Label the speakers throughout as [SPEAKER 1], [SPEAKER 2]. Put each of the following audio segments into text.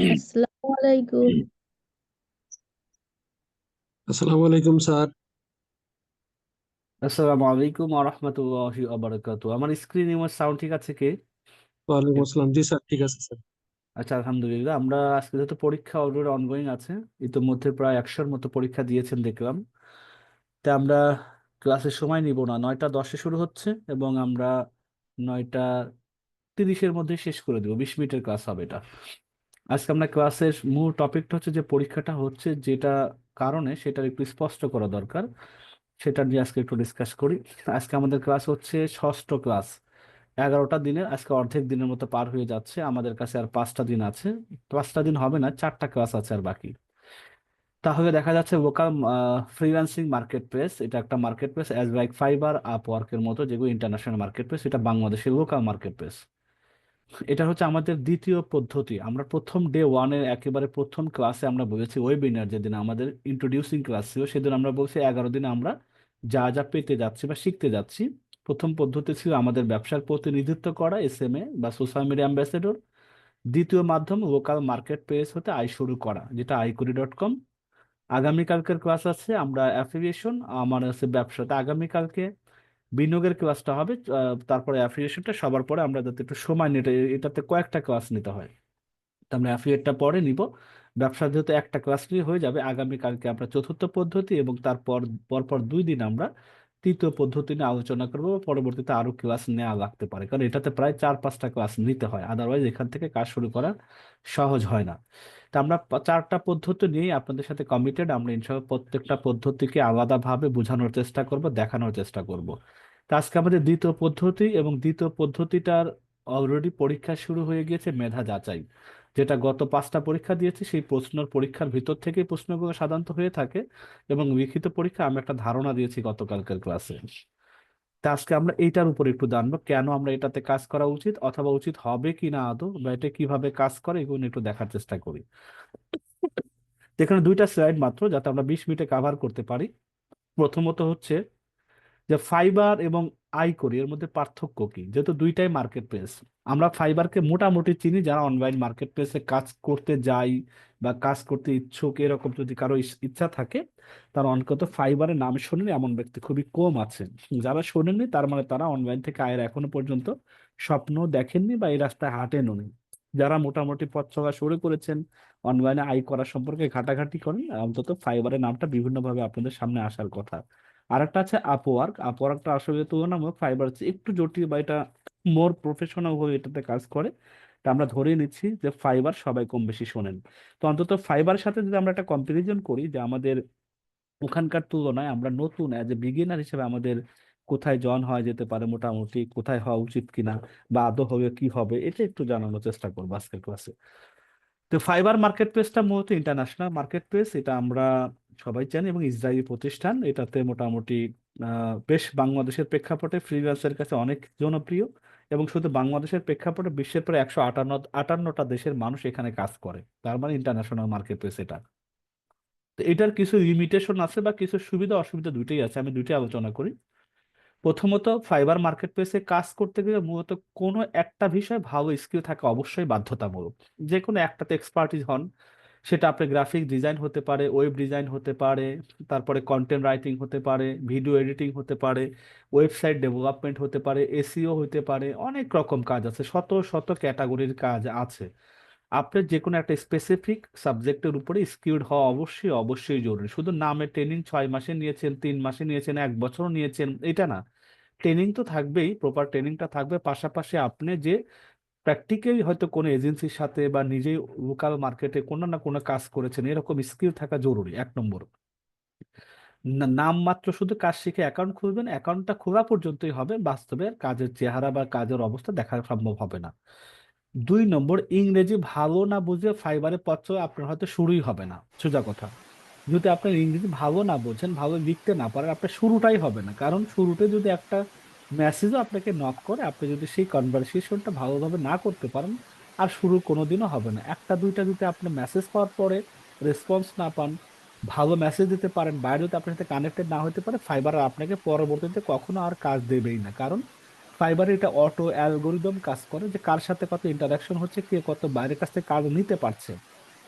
[SPEAKER 1] আসসালামু আলাইকুম
[SPEAKER 2] আসসালামু আলাইকুম স্যার
[SPEAKER 3] আসসালামু আলাইকুম আরহামতুল্লাহি আবরাকাতু আমার স্ক্রিন আমার সাউন্ড ঠিক আছে কি?
[SPEAKER 2] ওয়ালাইকুম আসসালাম। জি স্যার ঠিক আছে স্যার।
[SPEAKER 3] আচ্ছা আলহামদুলিল্লাহ। আমরা আজকে যেহেতু পরীক্ষা অলরেডি অনগোয়িং আছে ইতিমধ্যে প্রায় একশোর মতো পরীক্ষা দিয়েছেন দেখলাম। তা আমরা ক্লাসের সময় নিব না। নয়টা দশে শুরু হচ্ছে এবং আমরা নয়টা তিরিশের মধ্যে শেষ করে দেবো। বিশ মিনিটের ক্লাস হবে এটা। আজকে আমরা ক্লাসের মূল টপিকটা হচ্ছে যে পরীক্ষাটা হচ্ছে যেটা কারণে সেটার একটু স্পষ্ট করা দরকার। সেটা নিয়ে আজকে একটু ডিসকাস করি। আজকে আমাদের ক্লাস হচ্ছে ষষ্ঠ ক্লাস এগারোটা দিনের, আজকে অর্ধেক দিনের মতো পার হয়ে যাচ্ছে। আমাদের কাছে আর পাঁচটা দিন আছে। পাঁচটা দিন হবে না, চারটা ক্লাস আছে আর বাকি। তাহলে দেখা যাচ্ছে লোকাল ফ্রিল্যান্সিং মার্কেট প্লেস এটা একটা market place as like Fiverr আপওয়ার্কের মতো, যেগুলো ইন্টারন্যাশনাল মার্কেট প্লেস এটা বাংলাদেশের লোকাল মার্কেট প্লেস এটা হচ্ছে আমাদের দ্বিতীয় পদ্ধতি। আমরা প্রথম ডে ওয়ানের একেবারে প্রথম ক্লাসে আমরা বলেছি ওয়েবিনার যেদিন আমাদের ইন্ট্রোডিউসিং ক্লাস ছিল, সেদিন আমরা বলছি এগারো দিনে আমরা যা যা পেতে যাচ্ছি বা শিখতে যাচ্ছি। প্রথম পদ্ধতি ছিল আমাদের ব্যবসার প্রতিনিধিত্ব করা এস এম এ বা সোশ্যাল মিডিয়া অ্যাম্বাসেডর দ্বিতীয় মাধ্যম লোকাল মার্কেট প্লেস হতে আয় শুরু করা, যেটা আইকুরি ডট কম আগামীকালকের ক্লাস আছে, আমরা অ্যাফিলিয়েশন আমার আছে ব্যবসাতে আগামীকালকে বিনিয়োগের ক্লাসটা হবে তারপরে অ্যাফিলিয়েশনটা সবার পরে আমরা যাতে একটু সময় নিতে এটাতে কয়েকটা ক্লাস নিতে হয়। তো আমরা অ্যাফিলিয়েটটা পরে নিব। ব্যবসা যেহেতু একটা ক্লাস নিয়ে হয়ে যাবে, আগামীকালকে আমরা চতুর্থ পদ্ধতি এবং তারপর, পরপর দুই দিন আমরা তৃতীয় পদ্ধতি নিয়ে আলোচনা করব পরবর্তীতে আরও ক্লাস নেওয়া লাগতে পারে। কারণ এটাতে প্রায় চার পাঁচটা ক্লাস নিতে হয় আদারওয়াইজ এখান থেকে কাজ শুরু করা সহজ হয় না। তা আমরা চারটা পদ্ধতি নিয়েই আপনাদের সাথে কমিটেড আমরা ইনশাআল্লাহ প্রত্যেকটা পদ্ধতিকে আলাদাভাবে বোঝানোর চেষ্টা করব, দেখানোর চেষ্টা করব। তা আজকে আমাদের দ্বিতীয় পদ্ধতি এবং দ্বিতীয় পদ্ধতিটার অলরেডি পরীক্ষা শুরু হয়ে গিয়েছে মেধা যাচাই। যেটা গত পাঁচটা পরীক্ষা দিয়েছি, সেই প্রশ্নের পরীক্ষার ভিতর থেকেই প্রশ্নগুলো সাধারণত হয়ে থাকে এবং লিখিত পরীক্ষা আমি একটা ধারণা দিয়েছি গতকালকের ক্লাসে তা আজকে আমরা এটার উপর একটু জানব, কেন আমরা এটাতে কাজ করা উচিত অথবা উচিত হবে কি না আদৌ বা এটা কীভাবে কাজ করে এগুলো একটু দেখার চেষ্টা করি। এখানে দুইটা স্লাইড মাত্র যাতে আমরা বিশ মিনিটে কাভার করতে পারি। প্রথমত হচ্ছে যে ফাইবার এবং আইকরি এর মধ্যে পার্থক্য কি? যেহেতু দুইটাই মার্কেট প্লেস আমরা ফাইবারকে মোটামুটি চিনি যারা অনলাইন মার্কেট প্লেসে কাজ করতে যাই বা কাজ করতে ইচ্ছুক, এরকম যদি কারও ইচ্ছা থাকে, তারা অন্তত ফাইবারের নাম শোনেনি, এমন ব্যক্তি খুবই কম আছে যারা শোনেননি, তার মানে তারা অনলাইন থেকে আয়ের এখনও পর্যন্ত স্বপ্ন দেখেননি বা এই রাস্তায় হাঁটেনও নি। যারা মোটামুটি পথ চলা শুরু করেছেন অনলাইনে আয় করা সম্পর্কে ঘাটাঘাটি করেন, অন্তত ফাইবারের নামটা বিভিন্নভাবে আপনাদের সামনে আসার কথা। আরেকটা আছে আপওয়ার্ক আপওয়ার্কটা আসলে তুলনামূলক ফাইবার একটু জটিল বা এটা মোর প্রফেশনাল হয়ে এটাতে কাজ করে। তা আমরা ধরেই নিচ্ছি যে ফাইবার সবাই কম বেশি শোনেন। তো অন্তত ফাইবারের সাথে যদি আমরা একটা কম্পারিজন করি যে আমাদের ওখানকার তুলনায় আমরা নতুন অ্যাজ এ বিগিনার হিসেবে আমাদের কোথায় জন হওয়া যেতে পারে মোটামুটি, কোথায় হওয়া উচিত কিনা বা আদৌ হবে, কি হবে, এটা একটু জানানোর চেষ্টা করব আজকের ক্লাসে তো ফাইবার মার্কেট প্লেসটা মূলত ইন্টারন্যাশনাল মার্কেট প্লেস এটা আমরা সবাই জানি এবং ইসরায়েলি প্রতিষ্ঠান এটাতে মোটামুটি বেশ বাংলাদেশের প্রেক্ষাপটে ফ্রিল্যান্সের কাছে অনেক জনপ্রিয় এবং শুধু বাংলাদেশের প্রেক্ষাপটে বিশ্বের প্রায় একশো আটান্ন, আটান্নটা দেশের মানুষ এখানে কাজ করে। তার মানে ইন্টারন্যাশনাল মার্কেট প্লেস এটা। তো এটার কিছু লিমিটেশন আছে বা কিছু সুবিধা অসুবিধা দুইটাই আছে, আমি দুইটাই আলোচনা করি। প্রথমত ফাইবার মার্কেট প্লেসে কাজ করতে গেলে মূলত কোনো একটা বিষয়ে ভালো স্কিল থাকা অবশ্যই বাধ্যতামূলক। যে কোনো একটাতে এক্সপার্টিস হন সেটা আপনার গ্রাফিক ডিজাইন হতে পারে ওয়েব ডিজাইন হতে পারে, তারপরে কন্টেন্ট রাইটিং হতে পারে ভিডিও এডিটিং হতে পারে ওয়েবসাইট ডেভেলপমেন্ট হতে পারে এসিও হতে পারে, অনেক রকম কাজ আছে, শত শত ক্যাটাগরির কাজ আছে। আপনার যে কোনো একটা স্পেসিফিক সাবজেক্টের উপরে স্কিউড হওয়া অবশ্যই অবশ্যই জরুরি। শুধু নামে ট্রেনিং ছয় মাসে নিয়েছেন, তিন মাসে নিয়েছেন, এক বছর নিয়েছেন, এটা না। ট্রেনিং তো থাকবেই প্রপার ট্রেনিংটা থাকবে, পাশাপাশি আপনি যে প্র্যাকটিক্যালি হয়তো কোনো এজেন্সির সাথে বা নিজেই লোকাল মার্কেটে কোনো না কোনো কাজ করেছেন, এরকম স্কিল থাকা জরুরি, এক নম্বর। না- নামমাত্র শুধু কাজ শিখে অ্যাকাউন্ট খুলবেন অ্যাকাউন্টটা খোলা পর্যন্তই হবে, বাস্তবে কাজের চেহারা বা কাজের অবস্থা দেখা সম্ভব হবে না। দুই নম্বর, ইংরেজি ভালো না বুঝে ফাইবারে পত্র আপনার হয়তো শুরুই হবে না, সোজা কথা। যদি আপনার ইংরেজি ভালো না বোঝেন, ভালো লিখতে না পারেন, আপনার শুরুটাই হবে না, কারণ শুরুতে যদি একটা মেসেজও আপনাকে নক করে, আপনি যদি সেই কনভারসেশনটা ভালোভাবে না করতে পারেন, আর শুরু কোনোদিনও হবে না। একটা, দুইটা যদি আপনি মেসেজ পাওয়ার পরে রেসপন্স না পান, ভালো মেসেজ দিতে পারেন, বাইরে যদি আপনার সাথে কানেক্টেড না হতে পারে ফাইবার আপনাকে পরবর্তীতে কখনো আর কাজ দেবেই না। কারণ ফাইবারে এটা অটো অ্যালগোরিদম কাজ করে যে কার সাথে কত ইন্টারাকশন হচ্ছে, কে কত বাইরের কাছ থেকে কাজ নিতে পারছে।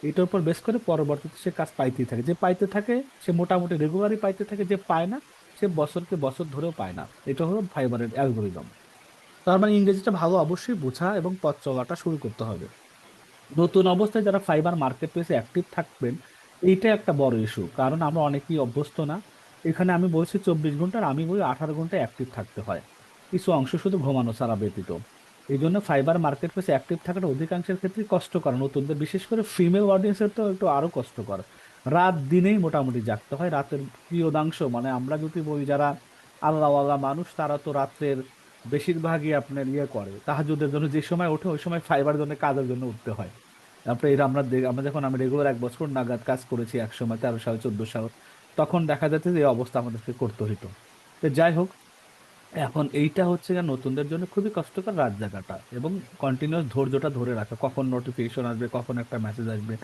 [SPEAKER 3] এটার উপর বেশ করে পরবর্তীতে সে কাজ পাইতেই থাকে। যে পাইতে থাকে, সে মোটামুটি রেগুলারই পাইতে থাকে, যে পায় না সে বছরকে বছর ধরেও পায় না। এটা হলো ফাইবারের অ্যালগোরিদম তার মানে ইংরেজিটা ভালো অবশ্যই বোঝা এবং পথ চলাটা শুরু করতে হবে। নতুন অবস্থায় যারা ফাইবার মার্কেট প্লেসে অ্যাক্টিভ থাকবেন এইটা একটা বড় ইস্যু কারণ আমরা অনেকেই অভ্যস্ত না। এখানে আমি বলছি চব্বিশ ঘণ্টার আমি বলি আঠারো ঘণ্টা অ্যাক্টিভ থাকতে হয়। কিছু অংশ শুধু ঘুমানো ছাড়া ব্যতীত। এই জন্য ফাইবার মার্কেট প্লেসে অ্যাক্টিভ থাকাটা অধিকাংশের ক্ষেত্রে কষ্টকর। নতুনদের বিশেষ করে ফিমেল অডিয়েন্সের তো একটু আরও কষ্টকর। রাত দিনেই মোটামুটি জাগতে। হয় রাতের প্রিয়দাংশ মানে আমরা যদি বলি যারা আল্লাহওয়ালা মানুষ, তারা তো রাত্রের বেশিরভাগই আপনার ইয়ে করে, তাহাজুদের জন্য যে সময় ওঠে, ওই সময় ফাইবার জন্য, কাজের জন্য উঠতে হয়। তারপরে এরা আমরা আমরা যখন আমি রেগুলার এক বছর নাগাদ কাজ করেছি, এক সময় তেরো সাল, চোদ্দ সাল, তখন দেখা যাচ্ছে যে এই অবস্থা আমাদেরকে করতে হইতো। তো যাই হোক, এখন এইটা হচ্ছে নতুনদের জন্য খুবই কষ্টকর রাত জায়গাটা এবং কন্টিনিউয়াস ধৈর্যটা ধরে রাখা। কখন নোটিফিকেশন আসবে, কখন একটা মেসেজ আসবে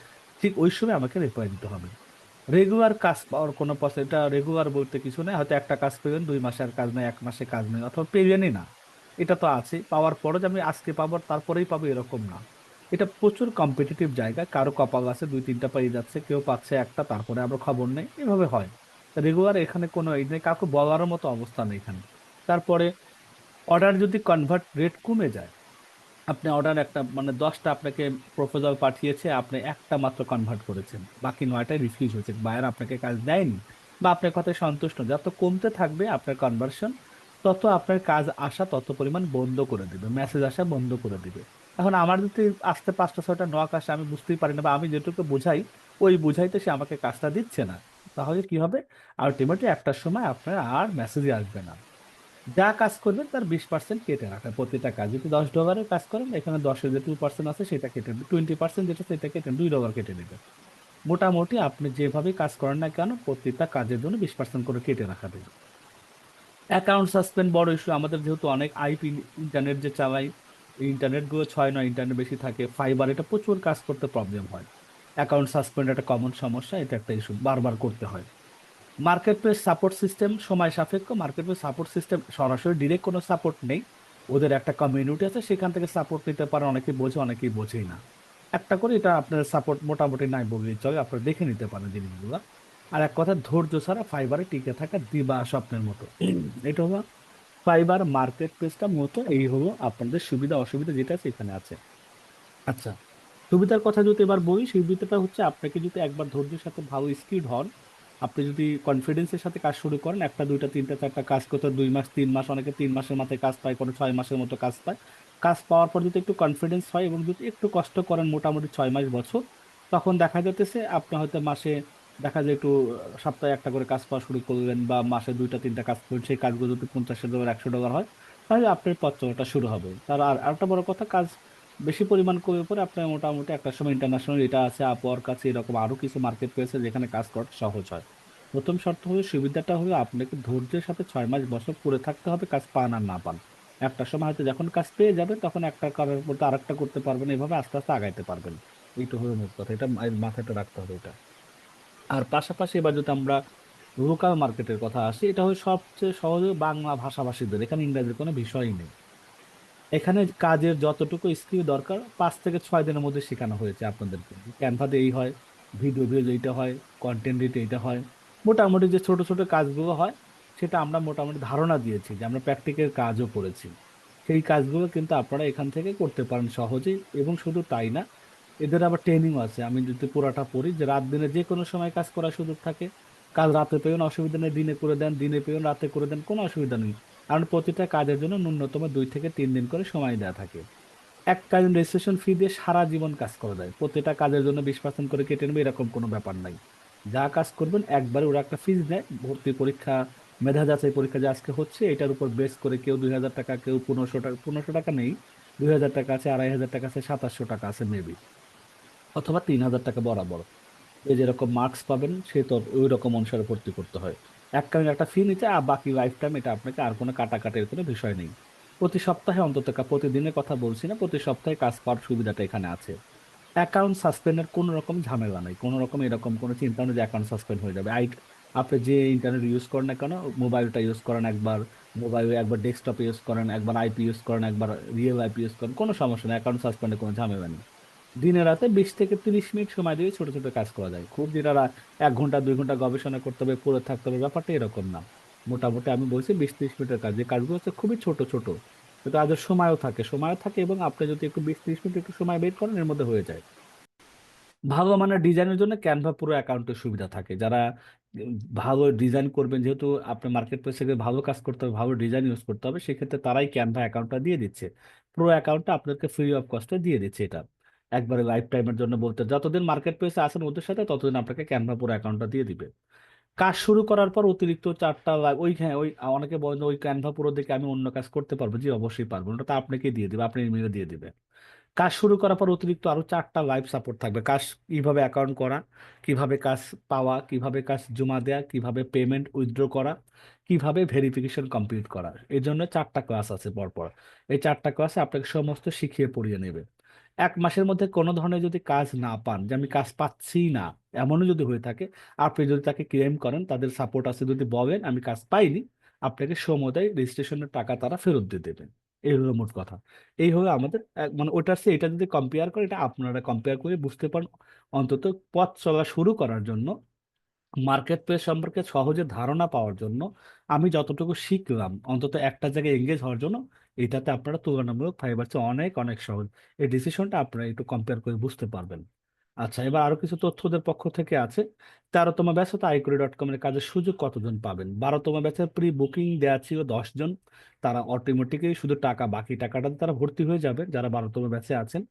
[SPEAKER 3] ঠিক ওই সময় আমাকে রিপ্লাই দিতে হবে। রেগুলার কাজ পাওয়ার কোনো পথ- এটা রেগুলার বলতে কিছু নেই, হয়তো একটা কাজ পেলেন, দুই মাসের কাজ নেই, এক মাসে কাজ নেই, অথবা পেলেনই না। এটা তো আছে, পাওয়ার পরে যে আমি আজকে পাবো তারপরেই পাবো এরকম না। এটা প্রচুর কম্পিটিটিভ জায়গা, কারও কপাল আছে, দুই তিনটা পেয়ে যাচ্ছে, কেউ পাচ্ছে একটা, তারপরে আমরা খবর নেই, এভাবে হয়। রেগুলার এখানে কোনো এই নেই, কাউকে বলার মতো অবস্থা নেই এখানে। তারপরে অর্ডার যদি কনভার্ট রেট কমে যায় আপনি অর্ডার একটা মানে দশটা আপনাকে প্রপোজাল পাঠিয়েছে, আপনি একটা মাত্র কনভার্ট করেছেন। বাকি নয়টায় রিফিউজ হয়েছে। বায়ার আপনাকে কাজ দেয়নি বা আপনার কথায় সন্তুষ্ট যত কমতে থাকবে আপনার কনভার্সন তত আপনার কাজ আসা তত পরিমাণ বন্ধ করে দেবে মেসেজ আসা বন্ধ করে দেবে। এখন আমার যদি আসতে পাঁচটা, ছয়টা নক আসে, আমি বুঝতেই পারি না বা আমি যেটুকু বোঝাই, ওই বুঝাইতে সে আমাকে কাজটা দিচ্ছে না। তাহলে কি হবে? আলটিমেটলি একটার সময় আপনার আর মেসেজই আসবে না। যা কাজ করবেন তার বিশ পার্সেন্ট কেটে রাখা প্রতিটা কাজ। যদি দশ ডলারের কাজ করেন, এখানে দশের যে টু পার্সেন্ট আছে, সেটা কেটে টোয়েন্টি পার্সেন্ট যেটা সেটা কেটে দুই ডলার কেটে নেবে মোটামুটি আপনি যেভাবে কাজ করেন না কেন প্রত্যেকটা কাজের জন্য বিশ পার্সেন্ট করে কেটে রাখা দেবে অ্যাকাউন্ট সাসপেন্ড বড় ইস্যু আমাদের যেহেতু অনেক আইপি ইন্টারনেট যে চালাই ইন্টারনেটগুলো ছয় নয় ইন্টারনেট বেশি থাকে ফাইবার এটা প্রচুর কাজ করতে প্রবলেম হয়। অ্যাকাউন্ট সাসপেন্ড একটা কমন সমস্যা, এটা একটা ইস্যু বারবার করতে হয়। মার্কেট প্লেস সাপোর্ট সিস্টেম, সময় সাপেক্ষ মার্কেট প্লেস সাপোর্ট সিস্টেম, সরাসরি ডিরেক্ট কোনো সাপোর্ট নেই। ওদের একটা কমিউনিটি আছে, সেখান থেকে সাপোর্ট নিতে পারে, অনেকেই বোঝে, অনেকেই বোঝেই না। একটা করে এটা আপনার সাপোর্ট মোটামুটি নাই বললেই চলে আপনারা দেখে নিতে পারেন জিনিসগুলো। আর এক কথা, ধৈর্য ছাড়া ফাইবারে টিকে থাকা দিবা স্বপ্নের মতো। এটা হলো ফাইবার মার্কেট প্লেসটা মূলত এই হলো আপনাদের সুবিধা, অসুবিধা যেটা আছে আছে। আচ্ছা সুবিধার কথা যদি এবার বলি, সুবিধাটা হচ্ছে আপনাকে যদি একবার ধৈর্যের সাথে ভালো স্কিড হন আপনি যদি কনফিডেন্সের সাথে কাজ শুরু করেন, একটা, দুইটা, তিনটা, চারটা কাজ করতে দুই মাস, তিন মাস, অনেকে তিন মাসের মাথায় কাজ পায়, কোনো ছয় মাসের মতো কাজ পায়। কাজ পাওয়ার পর যদি একটু কনফিডেন্স হয় এবং যদি একটু কষ্ট করেন মোটামুটি ছয় মাস, বছর, তখন দেখা যেতেছে আপনি হয়তো মাসে, দেখা যায় একটু, সপ্তাহে একটা করে কাজ পাওয়া শুরু করলেন বা মাসে দুইটা, তিনটা কাজ করলেন, সেই কাজগুলো যদি পঞ্চাশ ডলার একশো ডলার হয়, তাহলে আপনার পথ চলাটা শুরু হবে। তার আর একটা বড় কথা, কাজ বেশি পরিমাণ কমে পরে আপনার মোটামুটি একটা সময় ইন্টারন্যাশনাল এটা আছে আপওয়ার কাছে এরকম আরও কিছু মার্কেট পেয়েছে যেখানে কাজ করা সহজ হয়। প্রথম শর্ত হলো সুবিধাটা হলো আপনাকে ধৈর্যের সাথে ছয় মাস বছর করে থাকতে হবে, কাজ পান আর না পান। একটা সময় হয়তো যখন কাজ পেয়ে যাবেন তখন একটা করার পর আরেকটা করতে পারবেন, এভাবে আস্তে আস্তে আগাইতে পারবেন। এইটা হলো মূল কথা, এটা মাথাটা রাখতে হবে এটা। আর পাশাপাশি এবার যদি আমরা লোকাল মার্কেটের কথা আসি, এটা হলো সবচেয়ে সহজে বাংলা ভাষাভাষীদের, এখানে ইংরাজির কোনো বিষয়ই নেই। এখানে কাজের যতটুকু স্কিল দরকার, পাঁচ থেকে ছয় দিনের মধ্যে শেখানো হয়েছে আপনাদেরকে। ক্যানভাতে এই হয় ভিডিও ভিডিও এইটা হয় কন্টেন্ট রিট এইটা হয়। মোটামুটি যে ছোট ছোট কাজগুলো হয়, সেটা আমরা মোটামুটি ধারণা দিয়েছি যে আমরা প্র্যাকটিক্যাল কাজও করেছি। সেই কাজগুলো কিন্তু আপনারা এখান থেকে করতে পারেন সহজেই এবং শুধু তাই না, এদের আবার ট্রেনিংও আছে। আমি যদি পুরাটা পড়ি, যে রাত দিনে যে কোনো সময় কাজ করার সুযোগ থাকে কাজ রাতে পেয়েন অসুবিধা নেই, দিনে করে দেন, দিনে পেয়েন রাতে করে দেন, কোনো অসুবিধা নেই। কারণ প্রতিটা কাজের জন্য ন্যূনতম দুই থেকে তিন দিন করে সময় দেওয়া থাকে। এক কাজ রেজিস্ট্রেশন ফি দিয়ে সারা জীবন কাজ করা যায়। প্রতিটা কাজের জন্য বিশ পার্সেন্ট করে কেটে নেবে, এরকম কোনো ব্যাপার নাই। যা কাজ করবেন, একবারে ওরা একটা ফিজ দেয়, ভর্তি পরীক্ষা, মেধা যাচাই পরীক্ষা যে আজকে হচ্ছে, এটার উপর বেস করে কেউ দুই হাজার টাকা, কেউ পনেরোশো টাকা পনেরোশো টাকা নেই, দুই হাজার টাকা আছে, আড়াই হাজার টাকা আছে, সাতাশশো টাকা আছে মেবি অথবা তিন হাজার টাকা বরাবর। যে যেরকম মার্কস পাবেন, সে তো ওই রকম অনুসারে ভর্তি করতে হয়। এককালীন একটা ফি নিতে, আর বাকি লাইফ টাইম এটা আপনাকে আর কোনো কাটাকাটির কোনো বিষয় নেই। প্রতি সপ্তাহে অন্তত প্রতিদিনের কথা বলছি না, প্রতি সপ্তাহে কাজ পাওয়ার সুবিধাটা এখানে আছে। অ্যাকাউন্ট সাসপেন্ডের কোনো রকম ঝামেলা নেই, কোনো রকম এরকম কোনো চিন্তা নেই যে অ্যাকাউন্ট সাসপেন্ড হয়ে যাবে। আই আপনি যে ইন্টারনেট ইউজ করেন না কেন মোবাইলটা ইউজ করেন একবার মোবাইলে একবার ডেস্কটপ ইউজ করেন, একবার আইপি ইউজ করেন, একবার রিয়েল আইপি ইউজ করেন, কোনো সমস্যা নেই অ্যাকাউন্ট সাসপেন্ডের কোনো ঝামেলা নেই। দিনে রাতে বিশ থেকে তিরিশ মিনিট সময় দিয়ে ছোট ছোট কাজ করা যায়। খুব যেটা এক ঘণ্টা, দুই ঘণ্টা গবেষণা করতে হবে, পড়ে থাকতে হবে, ব্যাপারটা এরকম না। মোটামুটি আমি বলছি বিশ তিরিশ মিনিটের কাজ। যে কাজগুলো হচ্ছে খুবই ছোট ছোট। কিন্তু আজের সময়ও থাকে সময়ও থাকে এবং আপনি যদি একটু বিশ তিরিশ মিনিট একটু সময় বের করেন, এর মধ্যে হয়ে যায়। ভালো মানের ডিজাইনের জন্য ক্যানভা পুরো অ্যাকাউন্টের সুবিধা থাকে। যারা ভালো ডিজাইন করবেন, যেহেতু আপনার মার্কেট প্লেসে ভালো কাজ করতে হবে, ভালো ডিজাইন ইউজ করতে হবে, সেক্ষেত্রে তারাই ক্যানভা অ্যাকাউন্টটা দিয়ে দিচ্ছে। প্রো অ্যাকাউন্টটা আপনাকে ফ্রি অফ কস্টে দিয়ে দিচ্ছে এটা। একবারে লাইফ টাইমের জন্য বলতে, যতদিন মার্কেট প্লেসে আসেন ওদের সাথে ততদিন আপনাকে ক্যানভা পুরো অ্যাকাউন্টটা দিয়ে দিবে। কাজ শুরু করার পর অতিরিক্ত চারটা ওই হ্যাঁ ওই, অনেকে বলেন ওই ক্যানভা পুরো দেখে আমি অন্য কাজ করতে পারব। জি, অবশ্যই পারব। ওটা আপনাকে দিয়ে দেবে, আপনি ইমেলে দিয়ে দিবে। কাজ শুরু করার পর অতিরিক্ত আরও চারটা লাইভ সাপোর্ট থাকবে। কাজ কীভাবে অ্যাকাউন্ট করা, কীভাবে কাজ পাওয়া, কীভাবে কাজ জমা দেওয়া কীভাবে পেমেন্ট উইথড্র করা, কীভাবে ভেরিফিকেশন কমপ্লিট করা এই জন্য চারটা ক্লাস আছে পরপর। এই চারটা ক্লাসে আপনাকে সমস্ত শিখিয়ে পড়িয়ে নেবে। এক মাসের মধ্যে কোনো ধরনের যদি কাজ না পান, যে আমি কাজ পাচ্ছি না, এমনও যদি হয়ে থাকে, আপনি যদি তাকে ক্লেম করেন, তাদের সাপোর্ট আছে যদি বলেন, আমি কাজ পাইনি, আপনাকে সমুদায় রেজিস্ট্রেশনের টাকা তারা ফেরত দিয়ে দেবেন। এই হলো মোট কথা। এই হলো আমাদের মানে ওটার সে এটা যদি কম্পেয়ার করে এটা আপনারা কম্পেয়ার করে বুঝতে পারেন অন্তত পথ চলা শুরু করার জন্য মার্কেট প্লেস সম্পর্কে সহজে ধারণা পাওয়ার জন্য, আমি যতটুকু শিখলাম, অন্তত একটা জায়গায় এঙ্গেজ হওয়ার জন্য এটাতে আপনারা তুলনামূলক ফাইবার চেয়ে অনেক অনেক সহজ। এই ডিসিশনটা আপনারা একটু কম্পেয়ার করে বুঝতে পারবেন। আচ্ছা এবার আরও কিছু তথ্যদের পক্ষ থেকে আছে। তেরোতম ব্যাচে আইকরি ডট কম এর কাজের সুযোগ কতজন পাবেন? বারোতম ব্যাচে প্রি বুকিং দেওয়া ছিল দশজন। তারা অটোমেটিকই শুধু টাকা, বাকি টাকাটা তারা ভর্তি হয়ে যাবে, যারা বারোতম ব্যাচে আছেন।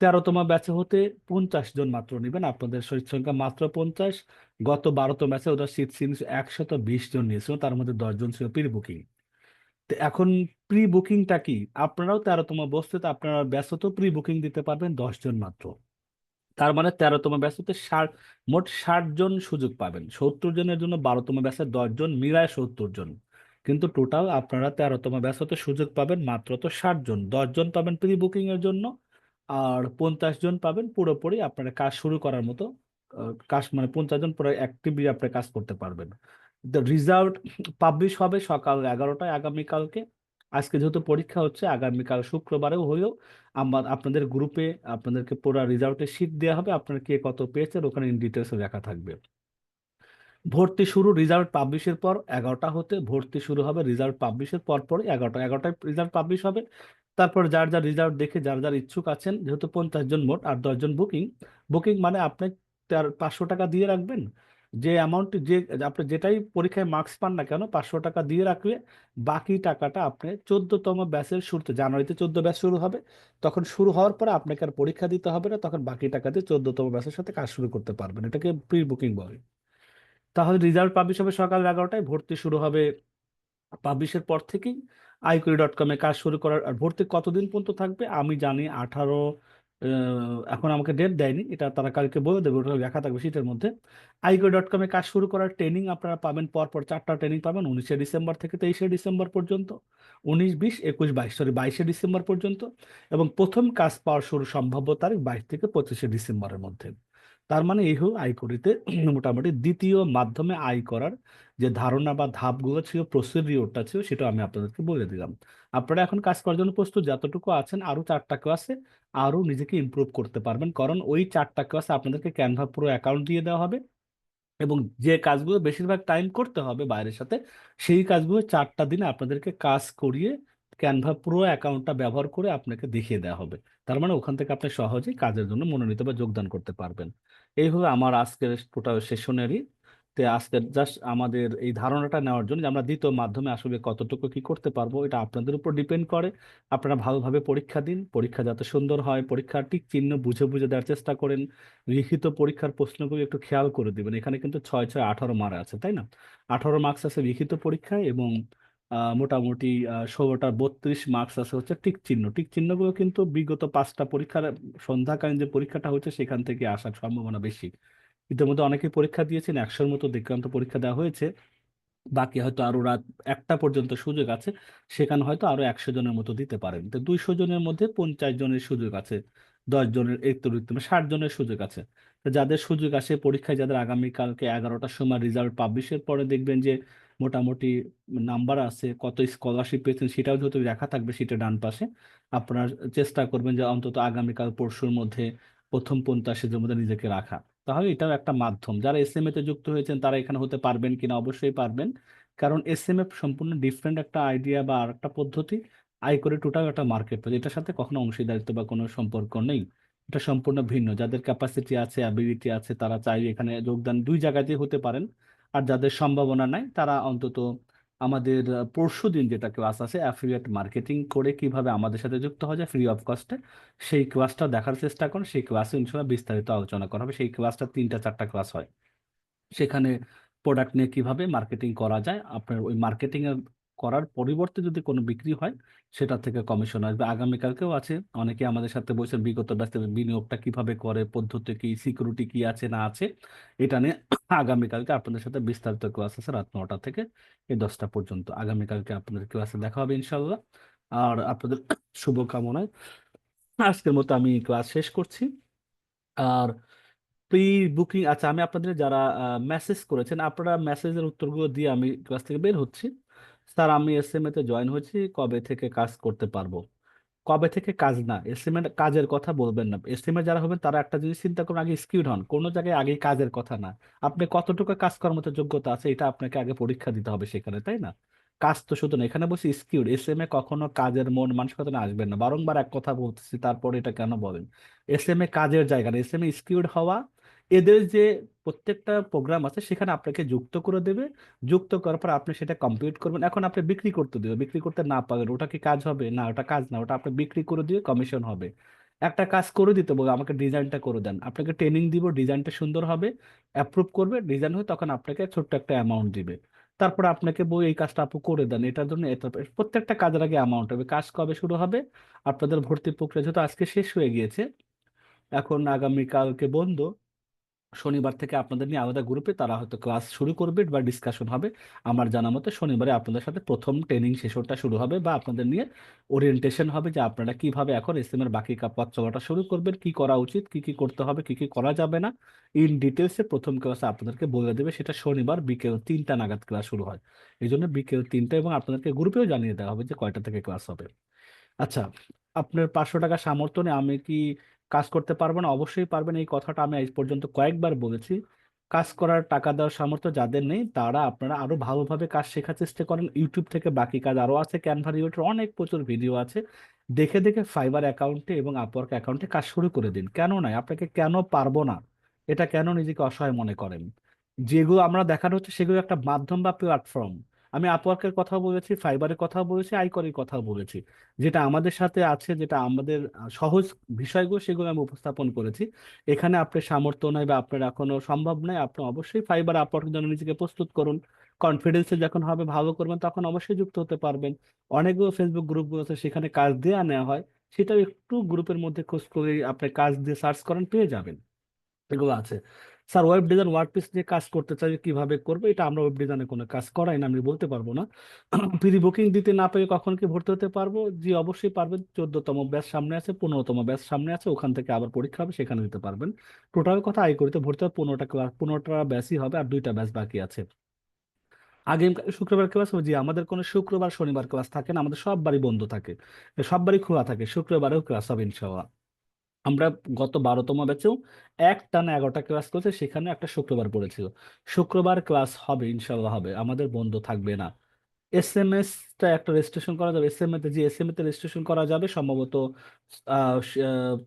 [SPEAKER 3] তেরোতম ব্যাচে হতে পঞ্চাশ জন মাত্র নেবেন। আপনাদের শরীর সংখ্যা মাত্র পঞ্চাশ। গত বারোতম ব্যাচে ওদের সিট ছিল একশত বিশ জন নিয়েছিল তার মধ্যে দশজন ছিল প্রি বুকিং তো, এখন প্রি বুকিংটা কি? আপনারাও তেরোতম বস্তুতে আপনারা ব্যস্ত প্রি বুকিং দিতে পারবেন দশ জন মাত্র। তার মানে তেরোতম ব্যাচতে ষাট, মোট ষাট জন সুযোগ পাবেন। সত্তর জনের জন্য বারোতম ব্যাচে দশ জন মিলায় সত্তর জন কিন্তু টোটাল আপনারা তেরোতম ব্যাচতে সুযোগ পাবেন মাত্র তো ষাট জন দশ জন পাবেন প্রি বুকিং এর জন্য আর পঞ্চাশ জন পাবেন পুরোপুরি আপনারা কাজ শুরু করার মতো কাজ মানে পঞ্চাশ জন পুরো অ্যাক্টিভলি আপনি কাজ করতে পারবেন। রিজাল্ট পাবলিশ হবে সকাল এগারোটায় আগামীকালকে। আজকে যেহেতু পরীক্ষা হচ্ছে, আগামীকাল শুক্রবারেও হলেও আমার, আপনাদের গ্রুপে আপনাদেরকে পুরো রেজাল্টের শিট দেওয়া হবে। আপনারা কে কত পেয়েছেন ওখানে ইন ডিটেলসে লেখা থাকবে। ভর্তি শুরু রেজাল্ট পাবলিশের পর এগারোটা হতে ভর্তি শুরু হবে রেজাল্ট পাবলিশের পর পর এগারোটা, এগারোটায় রেজাল্ট পাবলিশ হবে। তারপর যার যার রেজাল্ট দেখে যার যার ইচ্ছুক আছেন, যেহেতু পঞ্চাশ জন মোট আর দশজন বুকিং বুকিং মানে আপনি তার পাঁচশো টাকা দিয়ে রাখবেন। যে অ্যামাউন্ট যে, আপনি যেটাই পরীক্ষায় মার্কস পান না কেন, পাঁচশো টাকা দিয়ে রাখলে বাকি টাকাটা আপনি চোদ্দতম ব্যাচের শুরুতে, জানুয়ারিতে চোদ্দ ব্যাচ শুরু হবে। তখন শুরু হওয়ার পরে আপনাকে আর পরীক্ষা দিতে হবে না, তখন বাকি টাকা দিয়ে চোদ্দতম ব্যাচের সাথে কাজ শুরু করতে পারবেন। এটাকে প্রি বুকিং বলে। তাহলে রেজাল্ট পাবলিশ হবে সকাল এগারোটায়, ভর্তি শুরু হবে পাবলিশের পর থেকেই। আইকুরি ডট কমে কাজ শুরু করার, আর ভর্তি কতদিন পর্যন্ত থাকবে? আমি জানি আঠারো এখন আমাকে ডেট দেয়নি। এটা তারা কালকে বলে দেবে, ওটা লেখা থাকবে শীতের মধ্যে। আইকো ডট কমে কাজ শুরু করার ট্রেনিং আপনারা পাবেন, পরপর পর চারটা ট্রেনিং পাবেন, উনিশে ডিসেম্বর থেকে তেইশে ডিসেম্বর পর্যন্ত, উনিশ, বিশ, একুশ, বাইশ সরি বাইশে ডিসেম্বর পর্যন্ত এবং প্রথম কাজ পাওয়ার শুরু সম্ভাব্য তারিখ বাইশ থেকে পঁচিশে ডিসেম্বরের মধ্যে। তার মানে এই হলো আয় করিতে মোটামুটি দ্বিতীয় মাধ্যমে আয় করার যে ধারণা বা ধাপগুলো ছিল প্রসিডিওরটা ছিল, সেটা আমি আপনাদেরকে বলে দিলাম। আপনারা এখন কাজ করার জন্য প্রস্তুত, যতটুকু আছেন আরও চারটা ক্লাসে আরও নিজেকে ইমপ্রুভ করতে পারবেন। কারণ ওই চারটা ক্লাসে আপনাদেরকে ক্যানভা পুরো অ্যাকাউন্ট দিয়ে দেওয়া হবে এবং যে কাজগুলো বেশিরভাগ টাইম করতে হবে বাইরের সাথে, সেই কাজগুলো চারটা দিনে আপনাদেরকে কাজ করিয়ে ক্যানভা পুরো অ্যাকাউন্টটা ব্যবহার করে আপনাকে দেখিয়ে দেওয়া হবে। তার মানে ওখান থেকে আপনি সহজেই কাজের জন্য মনোনীত বা যোগদান করতে পারবেন। এই হলো আমার আজকের টোটাল সেশনেরই তে আজকের জাস্ট আমাদের এই ধারণাটা নেওয়ার জন্য যে আমরা দ্বিতীয় মাধ্যমে আসলে কতটুকু কি করতে পারব, এটা আপনাদের উপর ডিপেন্ড করে। আপনারা ভালোভাবে পরীক্ষা দিন, পরীক্ষা যাতে সুন্দর হয়, পরীক্ষার ঠিক চিহ্ন বুঝে বুঝে দেওয়ার চেষ্টা করেন, লিখিত পরীক্ষার প্রশ্নগুলো একটু খেয়াল করে দিবেন। এখানে কিন্তু ছয় ছয়, আঠারো মার্ক আছে, তাই না? আঠারো মার্কস আছে লিখিত পরীক্ষায় এবং মোটামুটি ষোলোটা বত্রিশ মার্কস আছে হচ্ছে টিক চিহ্ন। টিক চিহ্নগুলো কিন্তু বিগত পাঁচটা পরীক্ষার, সন্ধ্যাকালীন যে পরীক্ষাটা হচ্ছে সেখান থেকে আসার সম্ভাবনা বেশি। ইতিমধ্যে অনেকে পরীক্ষা দিয়েছেন, একশোর মতো দীক্ষান্ত পরীক্ষা দেওয়া হয়েছে। বাকি হয়তো আরও রাত একটা পর্যন্ত সুযোগ আছে, সেখানে হয়তো আরও একশো জনের মতো দিতে পারেন। তো দুইশো জনের মধ্যে পঞ্চাশ জনের সুযোগ আছে, দশ জনের একত্রিত ষাট জনের সুযোগ আছে। যাদের সুযোগ আসে পরীক্ষায়, যাদের আগামীকালকে এগারোটার সময় রেজাল্ট পাবলিশের পরে দেখবেন যে মোটামুটি নাম্বার আছে, কত স্কলারশিপ পেয়েছেন সেটাও যেহেতু লেখা থাকবে সেটা ডান পাশে, আপনার চেষ্টা করবেন যে অন্তত আগামীকাল পরশুর মধ্যে প্রথম পঞ্চাশের মধ্যে নিজেকে রাখা। তাহলে এটাও একটা মাধ্যম। যারা এস এম তে যুক্ত হয়েছেন তারা এখানে হতে পারবেন কিনা অবশ্যই পারবেন। কারণ এস এম এ সম্পূর্ণ ডিফারেন্ট একটা আইডিয়া বা আর একটা পদ্ধতি আই করে টোটাল একটা মার্কেট এটার সাথে কখনো অংশীদারিত্ব বা কোনো সম্পর্ক নেই। এটা সম্পূর্ণ ভিন্ন। যাদের ক্যাপাসিটি আছে অ্যাবিলিটি আছে, তারা চাইলে এখানে যোগদান দুই জায়গাতেই হতে পারেন। আর যাদের সম্ভাবনা নাই, তারা অন্তত আমাদের পরশু দিন যেটা ক্লাস আছে অ্যাফিলিয়েট মার্কেটিং করে কীভাবে আমাদের সাথে যুক্ত হওয়া যায় ফ্রি অফ কস্টে সেই ক্লাসটা দেখার চেষ্টা করুন। সেই ক্লাসে ইনশাল্লাহ বিস্তারিত আলোচনা করা হবে। সেই ক্লাসটা তিনটা চারটা ক্লাস হয়। সেখানে প্রোডাক্ট নিয়ে কীভাবে মার্কেটিং করা যায়, আপনার ওই মার্কেটিং এর করার পরিবর্তে যদি কোনো বিক্রি হয়, সেটা থেকে কমিশন আসবে। আগামীকালকেও আছে। অনেকে আমাদের সাথে বলছেন বিগত ব্যস্ত বিনিয়োগটা কীভাবে করে, পদ্ধতি কি সিকিউরিটি কি আছে, না আছে, এটা নিয়ে আগামীকালকে আপনাদের সাথে বিস্তারিত ক্লাস আছে রাত নটা থেকে এই দশটা পর্যন্ত। আগামীকালকে আপনাদের ক্লাসে দেখা হবে ইনশাল্লাহ আর আপনাদের শুভকামনায় আজকের মতো আমি ক্লাস শেষ করছি। আর প্রি বুকিং আচ্ছা আমি আপনাদের যারা মেসেজ করেছেন, আপনারা মেসেজের উত্তরগুলো দিয়ে আমি ক্লাস থেকে বের হচ্ছি। স্যার, আমি এস এম তে জয়েন হয়েছি, কবে থেকে কাজ করতে পারব? কবে থেকে কাজ না? এস এম কাজের কথা বলবেন না। এস এম এ যারা হবেন, তারা একটা জিনিস চিন্তা করুন, আগে স্কিউড হন। কোনো জায়গায় আগে কাজের কথা না। আপনি কতটুকু কাজ করার মতো যোগ্যতা আছে, এটা আপনাকে আগে পরীক্ষা দিতে হবে সেখানে, তাই না? কাজ তো শুধু না, এখানে বসে স্কিউড এস এম এ কখনো কাজের মন, মানসিকতা আসবেন না। বারংবার এক কথা বলতেছি, তারপর এটা কেন বলেন? এস এম এ কাজের জায়গা না এস এম এ স্কিউড হওয়া এদের যে প্রত্যেকটা প্রোগ্রাম আছে, সেখানে আপনাকে যুক্ত করে দেবে। যুক্ত করার পর আপনি সেটা কমপ্লিট করবেন। এখন আপনি বিক্রি করতে দেবে। বিক্রি করতে না পারেন ওটা কি কাজ হবে? না, ওটা কাজ না। ওটা আপনি বিক্রি করে দিয়ে কমিশন হবে। একটা কাজ করে দিতে বলব, আমাকে ডিজাইনটা করে দেন। আপনাকে ট্রেনিং দিব, ডিজাইনটা সুন্দর হবে অ্যাপ্রুভ করবে ডিজাইন হয়ে তখন আপনাকে ছোট্ট একটা অ্যামাউন্ট দিবে। তারপর আপনাকে বই, এই কাজটা আপু করে দেন। এটার জন্য প্রত্যেকটা কাজের আগে অ্যামাউন্ট হবে। কাজ কবে শুরু হবে? আপনাদের ভর্তি প্রক্রিয়া যেহেতু আজকে শেষ হয়ে গিয়েছে, এখন আগামীকালকে বন্ধ। শনিবার থেকে আপনাদের নিয়ে আলাদা গ্রুপে তারা হয়তো ক্লাস শুরু করবে বা ডিসকাশন হবে। আমার জানা মতে শনিবারে আপনাদের সাথে প্রথম ট্রেনিং সেশনটা শুরু হবে বা আপনাদের নিয়ে ওরিয়েন্টেশন হবে যে আপনারা কীভাবে এখন এস এম এর বাকি পথ চলাটা শুরু করবেন, কি করা উচিত, কি কি করতে হবে, কি কি করা যাবে না। ইন ডিটেলসে প্রথম ক্লাসে আপনাদেরকে বলে দেবে সেটা শনিবার বিকেল তিনটা নাগাদ ক্লাস শুরু হয়। এই জন্য বিকেল তিনটা এবং আপনাদেরকে গ্রুপেও জানিয়ে দেওয়া হবে যে কয়টা থেকে ক্লাস হবে। আচ্ছা আপনার পাঁচশো টাকা সামর্থ্য নেই আমি কি কাজ করতে পারব না, অবশ্যই পারবেন। এই কথাটা আমি আজ পর্যন্ত কয়েকবার বলেছি। কাজ করার টাকা দেওয়ার সামর্থ্য যাদের নেই, তারা আপনারা আরও ভালোভাবে কাজ শেখার চেষ্টা করেন। ইউটিউব থেকে বাকি কাজ আরও আছে ক্যানভা রিলেটেড অনেক প্রচুর ভিডিও আছে। দেখে দেখে ফাইবার অ্যাকাউন্টে এবং আপওয়ার্ক অ্যাকাউন্টে কাজ শুরু করে দিন। কেন নয়? আপনাকে কেন পারব না? এটা কেন নিজেকে অসহায় মনে করেন? যেগুলো আমরা দেখানো হচ্ছে, সেগুলো একটা মাধ্যম বা প্ল্যাটফর্ম আমি আপওয়ার্কের কথা বলেছি ফাইবারের কথা বলেছি আইকরের কথা বলেছি। যেটা আমাদের সাথে আছে, যেটা আমাদের সহজ বিষয়গুলো সেগুলো আমি উপস্থাপন করেছি। এখানে আপনার সামর্থ্য নাই বা আপনার এখনও সম্ভব নয় আপনি অবশ্যই ফাইবার আপওয়ার্কের জন্য নিজেকে প্রস্তুত করুন। কনফিডেন্সে যখন হবে, ভালো করবেন, তখন অবশ্যই যুক্ত হতে পারবেন। অনেকগুলো ফেসবুক গ্রুপগুলো আছে, সেখানে কাজ দেওয়া নেওয়া হয়, সেটাও একটু গ্রুপের মধ্যে খোঁজ করে আপনি কাজ দিয়ে সার্চ করেন, পেয়ে যাবেন। এগুলো আছে। স্যার ওয়েব ডিজাইন ওয়ার্ডপ্রেস নিয়ে কাজ করতে চাই কীভাবে করব? এটা আমরা ওয়েব ডিজাইনে কোনো কাজ করাই না, আমি বলতে পারব না। প্রি বুকিং দিতে না পেরে কখন কি ভর্তি হতে পারব? জি, অবশ্যই পারবেন। চোদ্দতম ব্যাচ সামনে আছে, পনেরোতম ব্যাচ সামনে আছে, ওখান থেকে আবার পরীক্ষা হবে, সেখানে দিতে পারবেন। টোটাল কথা আই করিতে ভর্তি হবে পনেরোটা ক্লাস পনেরোটা ব্যাচই হবে আর দুইটা ব্যাচ বাকি আছে। আগে শুক্রবার ক্লাস জি, আমাদের কোনো শুক্রবার, শনিবার ক্লাস থাকে না, আমাদের সব বাড়ি বন্ধ থাকে সব বাড়ি খোলা থাকে, শুক্রবারেও ক্লাস হবে ইনশাআল্লাহ। আমরা গত বারোতম ব্যাচেও এক টানা এগারোটা ক্লাস করেছে, সেখানে একটা শুক্রবার পড়েছিল। শুক্রবার ক্লাস হবে ইনশাল্লাহ হবে, আমাদের বন্ধ থাকবে না। এস এম এস টা একটা রেজিস্ট্রেশন করা যাবে এস এম এতে যে এস এম তে রেজিস্ট্রেশন করা যাবে, সম্ভবত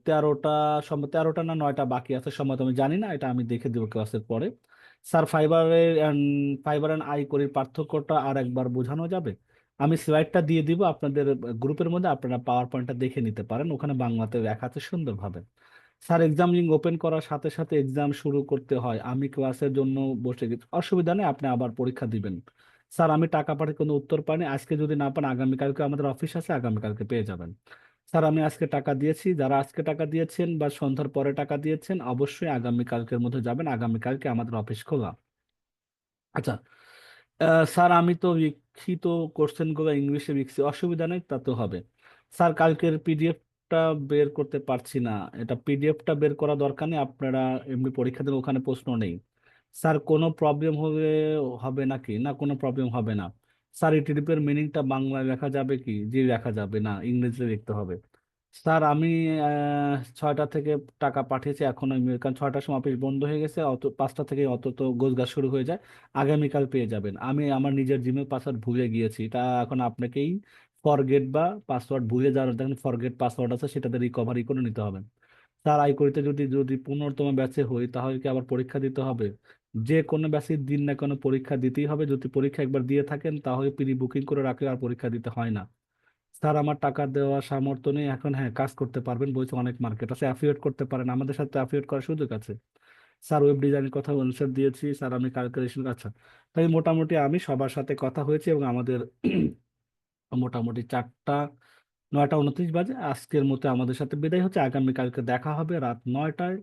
[SPEAKER 3] তেরোটা সম্ভবত তেরোটা না নয়টা বাকি আছে, সম্ভবত আমি জানি না, এটা আমি দেখে দেবো ক্লাসের পরে। স্যার ফাইবারের ফাইবার অ্যান্ড আই কোরির পার্থক্যটা আর একবার বোঝানো যাবে? আমি স্লাইডটা দিয়ে দিব, আপনাদের গ্রুপের মধ্যে আপনারা পাওয়ার পয়েন্টটা দেখে নিতে পারেন। ওখানে বাংলাতে লেখা আছে সুন্দরভাবে। স্যার এক্সাম লিঙ্ক ওপেন করার সাথে সাথে এক্সাম শুরু করতে হয়। আমি ক্লাসের জন্য বসে গেছি। অসুবিধা নেই, আপনি আবার পরীক্ষা দিবেন। স্যার, আমি টাকা পাঠিয়ে কোনো উত্তর পাইনি। আজকে যদি না পান, আগামীকালকে আমাদের অফিস আছে, আগামীকালকে পেয়ে যাবেন। স্যার, আমি আজকে টাকা দিয়েছি। যারা আজকে টাকা দিয়েছেন বা সন্ধ্যার পরে টাকা দিয়েছেন, অবশ্যই আগামীকালকের মধ্যে যাবেন। আগামীকালকে আমাদের অফিস খোলা। আচ্ছা স্যার, আমি তো লিখিত কোশ্চেনগুলো ইংলিশে লিখছি অসুবিধা নেই, তা তো হবে। স্যার, কালকের পিডিএফটা বের করতে পারছি না। এটা পিডিএফটা বের করা দরকার নেই, আপনারা এমনি পরীক্ষা দেন, ওখানে প্রশ্ন নেই। স্যার, কোনো প্রবলেম হবে হবে নাকি না, কোনো প্রবলেম হবে না। স্যার এটি মিনিংটা বাংলায় লেখা যাবে কি? জি লেখা যাবে না, ইংরেজিতে লিখতে হবে। স্যার, আমি ছয়টা থেকে টাকা পাঠিয়েছি এখন কারণ ছয়টার সময় অফিস বন্ধ হয়ে গেছে, অত, পাঁচটা থেকে অত তো গোছগাছ শুরু হয়ে যায়। আগামীকাল পেয়ে যাবেন। আমি আমার নিজের জিমেল পাসওয়ার্ড ভুলে গিয়েছি। এটা এখন আপনাকেই ফরগেট বা পাসওয়ার্ড ভুলে যাওয়ার দেখেন ফরগেট পাসওয়ার্ড আছে, সেটাতে রিকভারি করে নিতে হবে। স্যার আইকরিতে যদি যদি পুনর্তম ব্যাচে হই, তাহলে কি আবার পরীক্ষা দিতে হবে? যে কোনো ব্যাচের দিন না কোনো পরীক্ষা দিতেই হবে। যদি পরীক্ষা একবার দিয়ে থাকেন, তাহলে প্রি বুকিং করে রাখলে আর পরীক্ষা দিতে হয় না। স্যার, আমার টাকা দেওয়ার সামর্থ্য নেই। এখন হ্যাঁ কাজ করতে পারবেন বলছে অনেক মার্কেট আছে অ্যাফিলিয়েট করতে পারেন। আমাদের সাথে অ্যাফিলিয়েট করার সুযোগ আছে। স্যার ওয়েব ডিজাইনের কথা অ্যান্সার দিয়েছি। স্যার, আমি ক্যালকুলেশন আচ্ছা তাই মোটামুটি আমি সবার সাথে কথা হয়েছে এবং আমাদের মোটামুটি চারটা, নয়টা উনত্রিশ বাজে। আজকের মতো আমাদের সাথে বিদায় হচ্ছে। আগামীকালকে দেখা হবে রাত নয়টায়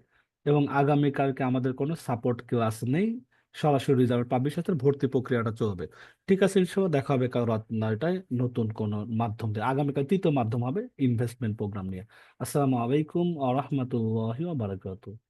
[SPEAKER 3] এবং আগামীকালকে আমাদের কোনো সাপোর্ট ক্লাস নেই। সরাসরি রেজাল্ট পাবলিশ হচ্ছে, ভর্তি প্রক্রিয়াটা চলবে। ঠিক আছে, ইনশাল্লাহ দেখা হবে কারও রাত নয়টায় নতুন কোনো মাধ্যম দিয়ে। আগামীকাল তৃতীয় মাধ্যম হবে ইনভেস্টমেন্ট প্রোগ্রাম নিয়ে। আসসালামু আলাইকুম আ রহমতুল্লাহ ওয়া বারাকাতুহু।